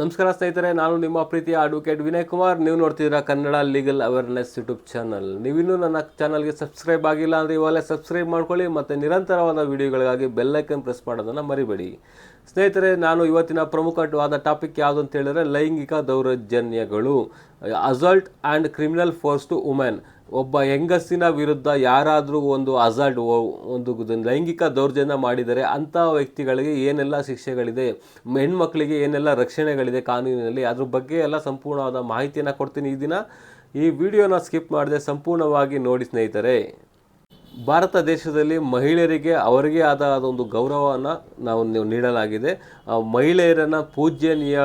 ನಮಸ್ಕಾರ ಸ್ನೇಹಿತರೆ, ನಾನು ನಿಮ್ಮ ಪ್ರೀತಿಯ ಅಡ್ವೊಕೇಟ್ ವಿನಯ್ ಕುಮಾರ್. ನೀವು ನೋಡ್ತಿದ್ದೀರಾ Kannada legal awareness YouTube channel ನೀವಿನ್ನೂ ನನ್ನ ಚಾನಲ್ಗೆ ಸಬ್ಸ್ಕ್ರೈಬ್ ಆಗಿಲ್ಲ ಅಂದರೆ ಇವಾಗಲೇ ಸಬ್ಸ್ಕ್ರೈಬ್ ಮಾಡ್ಕೊಳ್ಳಿ ಮತ್ತು ನಿರಂತರವಾದ ವಿಡಿಯೋಗಳಿಗಾಗಿ ಬೆಲ್ಲೈಕನ್ ಪ್ರೆಸ್ ಮಾಡೋದನ್ನು ಮರಿಬೇಡಿ. ಸ್ನೇಹಿತರೆ, ನಾನು ಇವತ್ತಿನ ಪ್ರಮುಖವಾದ ಟಾಪಿಕ್ ಯಾವುದು ಅಂತ ಹೇಳಿದ್ರೆ ಲೈಂಗಿಕ ದೌರ್ಜನ್ಯಗಳು assault and criminal force to women ಒಬ್ಬ ಹೆಂಗಸಿನ ವಿರುದ್ಧ ಯಾರಾದರೂ ಒಂದು ಅಸಲ್ಟ್ ಒಂದು ಲೈಂಗಿಕ ದೌರ್ಜನ್ಯ ಮಾಡಿದರೆ ಅಂಥ ವ್ಯಕ್ತಿಗಳಿಗೆ ಏನೆಲ್ಲ ಶಿಕ್ಷೆಗಳಿದೆ, ಹೆಣ್ಮಕ್ಳಿಗೆ ಏನೆಲ್ಲ ರಕ್ಷಣೆಗಳಿದೆ ಕಾನೂನಿನಲ್ಲಿ, ಅದ್ರ ಬಗ್ಗೆ ಎಲ್ಲ ಸಂಪೂರ್ಣವಾದ ಮಾಹಿತಿಯನ್ನು ಕೊಡ್ತೀನಿ ಈ ದಿನ. ಈ ವಿಡಿಯೋನ ಸ್ಕಿಪ್ ಮಾಡದೆ ಸಂಪೂರ್ಣವಾಗಿ ನೋಡಿ ಸ್ನೇಹಿತರೆ. ಭಾರತ ದೇಶದಲ್ಲಿ ಮಹಿಳೆಯರಿಗೆ ಅವರಿಗೆ ಆದ ಒಂದು ಗೌರವವನ್ನು ನಾವು ನೀಡಲಾಗಿದೆ. ಮಹಿಳೆಯರನ್ನು ಪೂಜ್ಯನೀಯ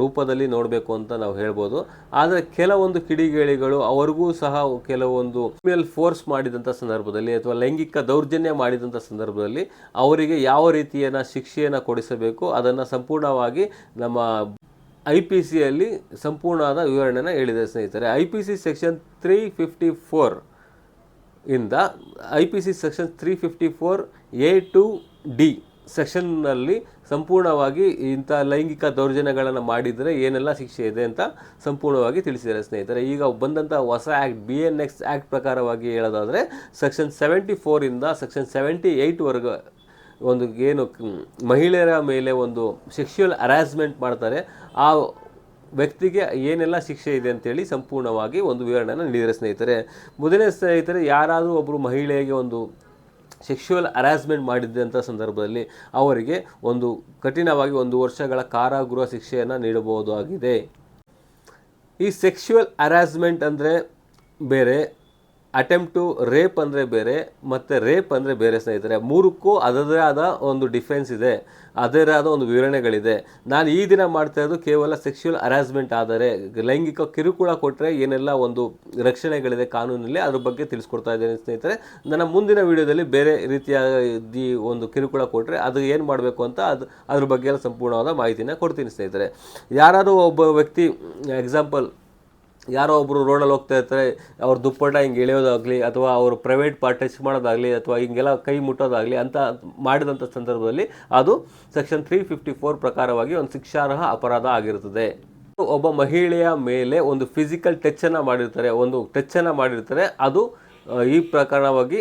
ರೂಪದಲ್ಲಿ ನೋಡಬೇಕು ಅಂತ ನಾವು ಹೇಳ್ಬೋದು. ಆದರೆ ಕೆಲವೊಂದು ಕಿಡಿಗೇಳಿಗಳು ಅವರಿಗೂ ಸಹ ಕೆಲವೊಂದು ಫಿಮೇಲ್ ಫೋರ್ಸ್ ಮಾಡಿದಂಥ ಸಂದರ್ಭದಲ್ಲಿ ಅಥವಾ ಲೈಂಗಿಕ ದೌರ್ಜನ್ಯ ಮಾಡಿದಂಥ ಸಂದರ್ಭದಲ್ಲಿ ಅವರಿಗೆ ಯಾವ ರೀತಿಯನ್ನು ಶಿಕ್ಷೆಯನ್ನು ಕೊಡಿಸಬೇಕು, ಅದನ್ನು ಸಂಪೂರ್ಣವಾಗಿ ನಮ್ಮ ಐ ಪಿ ಸಿಯಲ್ಲಿ ಸಂಪೂರ್ಣವಾದ ವಿವರಣೆಯನ್ನು ಹೇಳಿದೆ ಸ್ನೇಹಿತರೆ I P C section three fifty four ಇಂದ I P C section three fifty four A to D ಸೆಕ್ಷನ್ನಲ್ಲಿ ಸಂಪೂರ್ಣವಾಗಿ ಇಂಥ ಲೈಂಗಿಕ ದೌರ್ಜನ್ಯಗಳನ್ನು ಮಾಡಿದರೆ ಏನೆಲ್ಲ ಶಿಕ್ಷೆ ಇದೆ ಅಂತ ಸಂಪೂರ್ಣವಾಗಿ ತಿಳಿಸಿದ್ದಾರೆ ಸ್ನೇಹಿತರೆ. ಈಗ ಬಂದಂಥ ಹೊಸ act B N X act ಪ್ರಕಾರವಾಗಿ ಹೇಳೋದಾದರೆ ಸೆಕ್ಷನ್ ಸೆವೆಂಟಿ ಫೋರಿಂದ ಸೆಕ್ಷನ್ ಸೆವೆಂಟಿ ಏಯ್ಟ್ವರೆಗೂ ಒಂದು ಏನು ಮಹಿಳೆಯರ ಮೇಲೆ ಒಂದು ಸೆಕ್ಷುವಲ್ ಹರಾಸ್ಮೆಂಟ್ ಮಾಡ್ತಾರೆ. ಆ ವ್ಯಕ್ತಿಗೆ ಏನೆಲ್ಲ ಶಿಕ್ಷೆ ಇದೆ ಅಂತೇಳಿ ಸಂಪೂರ್ಣವಾಗಿ ಒಂದು ವಿವರಣೆಯನ್ನು ನೀಡಿದರೆ ಸ್ನೇಹಿತರೆ. ಮೊದಲನೇ ಸ್ನೇಹಿತರೆ, ಯಾರಾದರೂ ಒಬ್ಬರು ಮಹಿಳೆಗೆ ಒಂದು ಸೆಕ್ಷುವಲ್ ಹರಾಸ್ಮೆಂಟ್ ಮಾಡಿದ್ದಂಥ ಸಂದರ್ಭದಲ್ಲಿ ಅವರಿಗೆ ಒಂದು ಕಠಿಣವಾಗಿ ಒಂದು ವರ್ಷಗಳ ಕಾರಾಗೃಹ ಶಿಕ್ಷೆಯನ್ನು ನೀಡಬಹುದಾಗಿದೆ. ಈ ಸೆಕ್ಷುವಲ್ ಹರಾಸ್ಮೆಂಟ್ ಅಂದರೆ ಬೇರೆ ಅಟೆಂಪ್ಟ್ ರೇಪ್ ಅಂದರೆ ಬೇರೆ, ಮತ್ತು ರೇಪ್ ಅಂದರೆ ಬೇರೆ ಸ್ನೇಹಿತರೆ, ಮೂರಕ್ಕೂ ಅದರದೇ ಆದ ಒಂದು ಡಿಫೆನ್ಸ್ ಇದೆ, ಅದರದೇ ಆದ ಒಂದು ವಿವರಣೆಗಳಿದೆ. ನಾನು ಈ ದಿನ ಮಾಡ್ತಾ ಇರೋದು ಕೇವಲ ಸೆಕ್ಷುವಲ್ ಹರಾಸ್ಮೆಂಟ್ ಆದರೆ, ಲೈಂಗಿಕ ಕಿರುಕುಳ ಕೊಟ್ಟರೆ ಏನೆಲ್ಲ ಒಂದು ರಕ್ಷಣೆಗಳಿದೆ ಕಾನೂನಲ್ಲಿ ಅದ್ರ ಬಗ್ಗೆ ತಿಳಿಸ್ಕೊಡ್ತಾ ಇದ್ದೇನೆ ಸ್ನೇಹಿತರೆ. ನನ್ನ ಮುಂದಿನ ವಿಡಿಯೋದಲ್ಲಿ ಬೇರೆ ರೀತಿಯ ಒಂದು ಕಿರುಕುಳ ಕೊಟ್ಟರೆ ಅದು ಏನು ಮಾಡಬೇಕು ಅಂತ ಅದು, ಅದ್ರ ಬಗ್ಗೆ ಎಲ್ಲ ಸಂಪೂರ್ಣವಾದ ಮಾಹಿತಿನ ಕೊಡ್ತೀನಿ ಸ್ನೇಹಿತರೆ. ಯಾರಾದರೂ ಒಬ್ಬ ವ್ಯಕ್ತಿ ಎಕ್ಸಾಂಪಲ್ ಯಾರೋ ಒಬ್ಬರು ರೋಡಲ್ಲಿ ಹೋಗ್ತಾ ಇರ್ತಾರೆ, ಅವ್ರ ದುಪ್ಪಟ್ಟ ಹಿಂಗೆ ಎಳೆಯೋದಾಗಲಿ ಅಥವಾ ಅವರು ಪ್ರೈವೇಟ್ ಪಾರ್ಟ್ ಟಚ್ ಮಾಡೋದಾಗಲಿ ಅಥವಾ ಹಿಂಗೆಲ್ಲ ಕೈ ಮುಟ್ಟೋದಾಗಲಿ ಅಂತ ಮಾಡಿದಂಥ ಸಂದರ್ಭದಲ್ಲಿ ಅದು ಸೆಕ್ಷನ್ ತ್ರೀ ಫಿಫ್ಟಿ ಫೋರ್ ಪ್ರಕಾರವಾಗಿ ಒಂದು ಶಿಕ್ಷಾರ್ಹ ಅಪರಾಧ ಆಗಿರುತ್ತದೆ. ಒಬ್ಬ ಮಹಿಳೆಯ ಮೇಲೆ ಒಂದು ಫಿಸಿಕಲ್ ಟಚನ್ನು ಮಾಡಿರ್ತಾರೆ, ಒಂದು ಟಚನ್ನು ಮಾಡಿರ್ತಾರೆ. ಅದು ಈ ಪ್ರಕಾರವಾಗಿ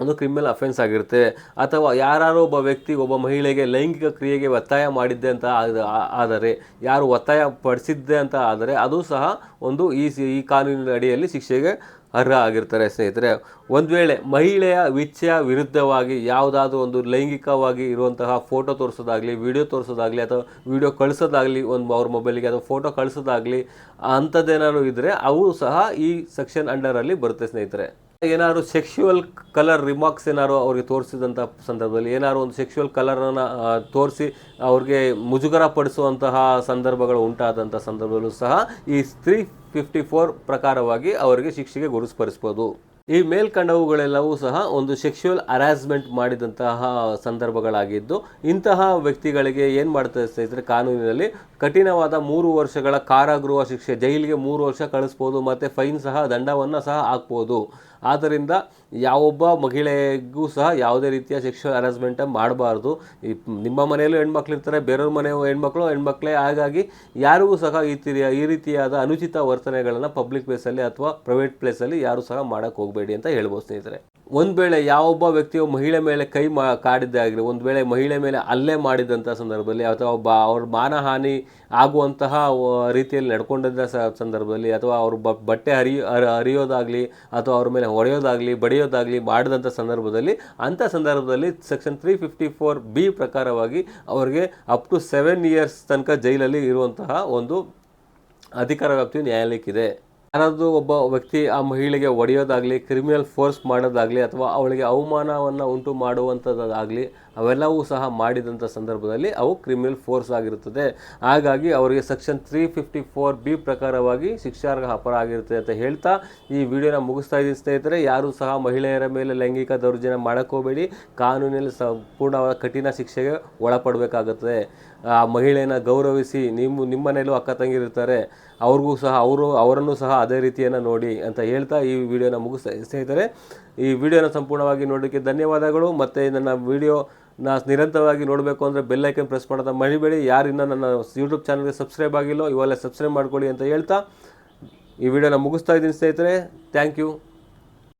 ಒಂದು ಕ್ರಿಮಿನಲ್ ಅಫೆನ್ಸ್ ಆಗಿರುತ್ತೆ. ಅಥವಾ ಯಾರು ಒಬ್ಬ ವ್ಯಕ್ತಿ ಒಬ್ಬ ಮಹಿಳೆಗೆ ಲೈಂಗಿಕ ಕ್ರಿಯೆಗೆ ಒತ್ತಾಯ ಮಾಡಿದ್ದೆ ಅಂತ ಆದ- ಆದರೆ, ಯಾರು ಒತ್ತಾಯ ಪಡಿಸಿದ್ದೆ ಅಂತ ಆದರೆ ಅದು ಸಹ ಒಂದು ಈ ಈ ಕಾನೂನಿನ ಅಡಿಯಲ್ಲಿ ಶಿಕ್ಷೆಗೆ ಅರ್ಹ ಆಗಿರ್ತಾರೆ ಸ್ನೇಹಿತರೆ. ಒಂದು ವೇಳೆ ಮಹಿಳೆಯ ವಿಚ್ಛೆಯ ವಿರುದ್ಧವಾಗಿ ಯಾವುದಾದ್ರೂ ಒಂದು ಲೈಂಗಿಕವಾಗಿ ಇರುವಂತಹ ಫೋಟೋ ತೋರಿಸೋದಾಗಲಿ ವಿಡಿಯೋ ತೋರಿಸೋದಾಗಲಿ, ಅಥವಾ ವಿಡಿಯೋ ಕಳಿಸೋದಾಗಲಿ, ಒಂದು ಅವ್ರ ಮೊಬೈಲಿಗೆ ಅಥವಾ ಫೋಟೋ ಕಳಿಸೋದಾಗಲಿ, ಅಂಥದ್ದೇನಾದ್ರು ಇದ್ದರೆ ಅವು ಸಹ ಈ ಸೆಕ್ಷನ್ ಅಂಡರಲ್ಲಿ ಬರುತ್ತೆ ಸ್ನೇಹಿತರೆ. ಏನಾದ್ರು ಸೆಕ್ಷುವಲ್ ಕಲರ್ ರಿಮಾರ್ಕ್ಸ್ ಏನಾದ್ರು ಅವ್ರಿಗೆ ತೋರಿಸಿದಂಥ ಸಂದರ್ಭದಲ್ಲಿ, ಏನಾದ್ರು ಒಂದು ಸೆಕ್ಷುವಲ್ ಕಲರನ್ನು ತೋರಿಸಿ ಅವ್ರಿಗೆ ಮುಜುಗರ ಪಡಿಸುವಂತಹ ಸಂದರ್ಭಗಳು ಉಂಟಾದಂಥ ಸಂದರ್ಭದಲ್ಲೂ ಸಹ ಈ ತ್ರೀ ಫಿಫ್ಟಿ ಫೋರ್ ಪ್ರಕಾರವಾಗಿ ಅವರಿಗೆ ಶಿಕ್ಷೆಗೆ ಗುರುಸ್ಪರಿಸ್ಬೋದು ಈ ಮೇಲ್ಕಂಡವುಗಳೆಲ್ಲವೂ ಸಹ ಒಂದು ಸೆಕ್ಷುವಲ್ ಹರಾಸ್ಮೆಂಟ್ ಮಾಡಿದಂತಹ ಸಂದರ್ಭಗಳಾಗಿದ್ದು, ಇಂತಹ ವ್ಯಕ್ತಿಗಳಿಗೆ ಏನು ಮಾಡ್ತಾರೆ ಸ್ನೇಹಿತರೆ, ಕಾನೂನಿನಲ್ಲಿ ಕಠಿಣವಾದ ಮೂರು ವರ್ಷಗಳ ಕಾರಾಗೃಹ ಶಿಕ್ಷೆ, ಜೈಲಿಗೆ ಮೂರು ವರ್ಷ ಕಳಿಸ್ಬೋದು, ಮತ್ತು ಫೈನ್ ಸಹ, ದಂಡವನ್ನು ಸಹ ಹಾಕ್ಬೋದು. ಆದ್ದರಿಂದ ಯಾವೊಬ್ಬ ಮಹಿಳೆಗೂ ಸಹ ಯಾವುದೇ ರೀತಿಯ ಸೆಕ್ಷುವಲ್ ಹರಾಸ್ಮೆಂಟ್ ಮಾಡಬಾರ್ದು. ಈ ನಿಮ್ಮ ಮನೆಯಲ್ಲೂ ಹೆಣ್ಮಕ್ಳು ಇರ್ತಾರೆ ಬೇರೆಯವ್ರ ಮನೆ ಹೆಣ್ಮಕ್ಳು, ಹೆಣ್ಮಕ್ಳೇ. ಹಾಗಾಗಿ ಯಾರಿಗೂ ಸಹ ಈ ತಿರಿಯ ಈ ರೀತಿಯಾದ ಅನುಚಿತ ವರ್ತನೆಗಳನ್ನು ಪಬ್ಲಿಕ್ ಪ್ಲೇಸಲ್ಲಿ ಅಥವಾ ಪ್ರೈವೇಟ್ ಪ್ಲೇಸಲ್ಲಿ ಯಾರೂ ಸಹ ಮಾಡೋಕ್ಕೆ ಹೋಗಬೇಡಿ ಅಂತ ಹೇಳ್ಬೋದು ಸ್ನೇಹಿತರೆ. ಒಂದು ವೇಳೆ ಯಾವೊಬ್ಬ ವ್ಯಕ್ತಿಯು ಮಹಿಳೆ ಮೇಲೆ ಕೈ ಮಾ, ಕಾಡಿದ್ದೇ ಆಗಲಿ ಒಂದು ವೇಳೆ ಮಹಿಳೆ ಮೇಲೆ ಅಲ್ಲೇ ಮಾಡಿದಂಥ ಸಂದರ್ಭದಲ್ಲಿ ಅಥವಾ ಒಬ್ಬ ಅವ್ರ ಮಾನಹಾನಿ ಆಗುವಂತಹ ರೀತಿಯಲ್ಲಿ ನಡ್ಕೊಂಡಿದ್ದ ಸಂದರ್ಭದಲ್ಲಿ ಅಥವಾ ಅವ್ರ ಬಟ್ಟೆ ಹರ- ಹರಿಯೋದಾಗಲಿ ಅಥವಾ ಅವ್ರ ಮೇಲೆ ಹೊಡೆಯೋದಾಗಲಿ, ಬಡಿಯೋದಾಗಲಿ ಮಾಡಿದಂಥ ಸಂದರ್ಭದಲ್ಲಿ ಅಂಥ ಸಂದರ್ಭದಲ್ಲಿ section three fifty four B ಪ್ರಕಾರವಾಗಿ ಅವರಿಗೆ ಅಪ್ ಟು ಸೆವೆನ್ ಇಯರ್ಸ್ ತನಕ ಜೈಲಲ್ಲಿ ಇರುವಂತಹ ಒಂದು ಅಧಿಕಾರ ವ್ಯಾಪ್ತಿಯು ನ್ಯಾಯಾಲಯಕ್ಕಿದೆ. ಯಾರಾದರೂ ಒಬ್ಬ ವ್ಯಕ್ತಿ ಆ ಮಹಿಳೆಗೆ ಒಡೆಯೋದಾಗಲಿ ಕ್ರಿಮಿನಲ್ ಫೋರ್ಸ್ ಮಾಡೋದಾಗಲಿ ಅಥವಾ ಅವಳಿಗೆ ಅವಮಾನವನ್ನು ಉಂಟು ಮಾಡುವಂಥದ್ದಾಗಲಿ ಅವೆಲ್ಲವೂ ಸಹ ಮಾಡಿದಂಥ ಸಂದರ್ಭದಲ್ಲಿ ಅವು ಕ್ರಿಮಿನಲ್ ಫೋರ್ಸ್ ಆಗಿರುತ್ತದೆ. ಹಾಗಾಗಿ ಅವರಿಗೆ section three fifty four B ಪ್ರಕಾರವಾಗಿ ಶಿಕ್ಷಾರ್ಹ ಅಪರಾಧ ಆಗಿರುತ್ತದೆ ಅಂತ ಹೇಳ್ತಾ ಈ ವಿಡಿಯೋನ ಮುಗಿಸ್ತಾ ಇದ್ದೀನಿ ಸ್ನೇಹಿತರೆ. ಯಾರೂ ಸಹ ಮಹಿಳೆಯರ ಮೇಲೆ ಲೈಂಗಿಕ ದೌರ್ಜನ್ಯ ಮಾಡೋಕ್ಕೋಬೇಡಿ ಕಾನೂನಿನಲ್ಲಿ ಸಂಪೂರ್ಣವಾದ ಕಠಿಣ ಶಿಕ್ಷೆಗೆ ಒಳಪಡಬೇಕಾಗುತ್ತದೆ. ಆ ಮಹಿಳೆಯನ್ನು ಗೌರವಿಸಿ, ನಿಮ್ಮ ನಿಮ್ಮ ಅಕ್ಕ ತಂಗಿರಿರ್ತಾರೆ. ಅವ್ರಿಗೂ ಸಹ, ಅವರು, ಅವರನ್ನು ಸಹ ಅದೇ ರೀತಿಯನ್ನು ನೋಡಿ ಅಂತ ಹೇಳ್ತಾ ಈ ವಿಡಿಯೋನ ಮುಗಿಸ್ತಾ ಸ್ನೇಹಿತರೆ, ಈ ವಿಡಿಯೋನ ಸಂಪೂರ್ಣವಾಗಿ ನೋಡೋಕ್ಕೆ ಧನ್ಯವಾದಗಳು. ಮತ್ತು ನನ್ನ ವಿಡಿಯೋ ನಾ ನಿರಂತರವಾಗಿ ನೋಡಬೇಕು ಅಂದರೆ ಬೆಲ್ ಐಕನ್ ಪ್ರೆಸ್ ಮಾಡೋದ ಮರಿಬೇಡಿ. ಯಾರಿನ್ನ ನನ್ನ ಯೂಟ್ಯೂಬ್ ಚಾನಲ್ಗೆ ಸಬ್ಸ್ಕ್ರೈಬ್ ಆಗಿಲ್ಲೋ ಇವೆಲ್ಲ ಸಬ್ಸ್ಕ್ರೈಬ್ ಮಾಡ್ಕೊಳ್ಳಿ ಅಂತ ಹೇಳ್ತಾ ಈ ವಿಡಿಯೋನ ಮುಗಿಸ್ತಾ ಇದ್ದೀನಿ ಸ್ನೇಹಿತರೆ. Thank you